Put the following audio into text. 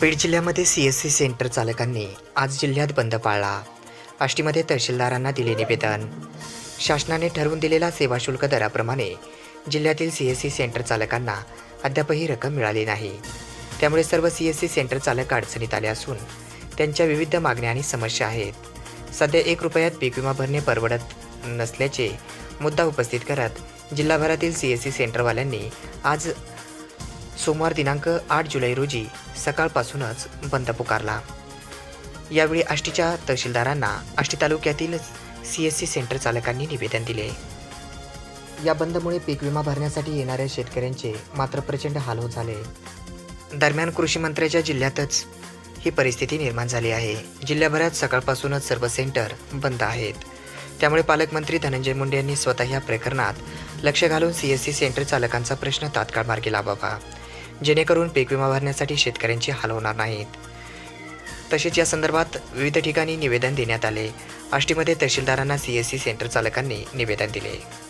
बीड जिल्ह्यामध्ये C S C centre चालकांनी आज जिल्ह्यात बंद पाळला. आष्टीमध्ये तहसीलदारांना दिले निवेदन. शासनाने ठरवून दिलेला सेवा शुल्क दराप्रमाणे जिल्ह्यातील सी एस सी सेंटर चालकांना अद्यापही रक्कम मिळाली नाही. त्यामुळे सर्व सी एस सी सेंटर चालक अडचणीत आले असून त्यांच्या विविध मागण्या आणि समस्या आहेत. सध्या एक रुपयात पीक विमा भरणे परवडत नसल्याचे मुद्दा उपस्थित करत जिल्हाभरातील सी एस सी सेंटरवाल्यांनी आज सोमवार दिनांक आठ जुलै रोजी सकाळपासूनच बंद पुकारला. यावेळी आष्टीच्या तहसीलदारांना आष्टी तालुक्यातील सी एस सी सेंटर चालकांनी निवेदन दिले. या बंदमुळे पीक विमा भरण्यासाठी येणाऱ्या शेतकऱ्यांचे मात्र प्रचंड हाल होत झाले. दरम्यान कृषी मंत्र्याच्या जिल्ह्यातच ही परिस्थिती निर्माण झाली आहे. जिल्ह्याभरात सकाळपासूनच सर्व सेंटर बंद आहेत. त्यामुळे पालकमंत्री धनंजय मुंडे यांनी स्वतः या प्रकरणात लक्ष घालून सी एस सी सेंटर चालकांचा प्रश्न तात्काळ मार्गी लावावा. जेणेकरून पीक विमा भरण्यासाठी शेतकऱ्यांचे हाल होणार नाहीत. तसेच या संदर्भात विविध ठिकाणी निवेदन देण्यात आले. आष्टीमध्ये तहसीलदारांना सी एस सी सेंटर चालकांनी निवेदन दिले.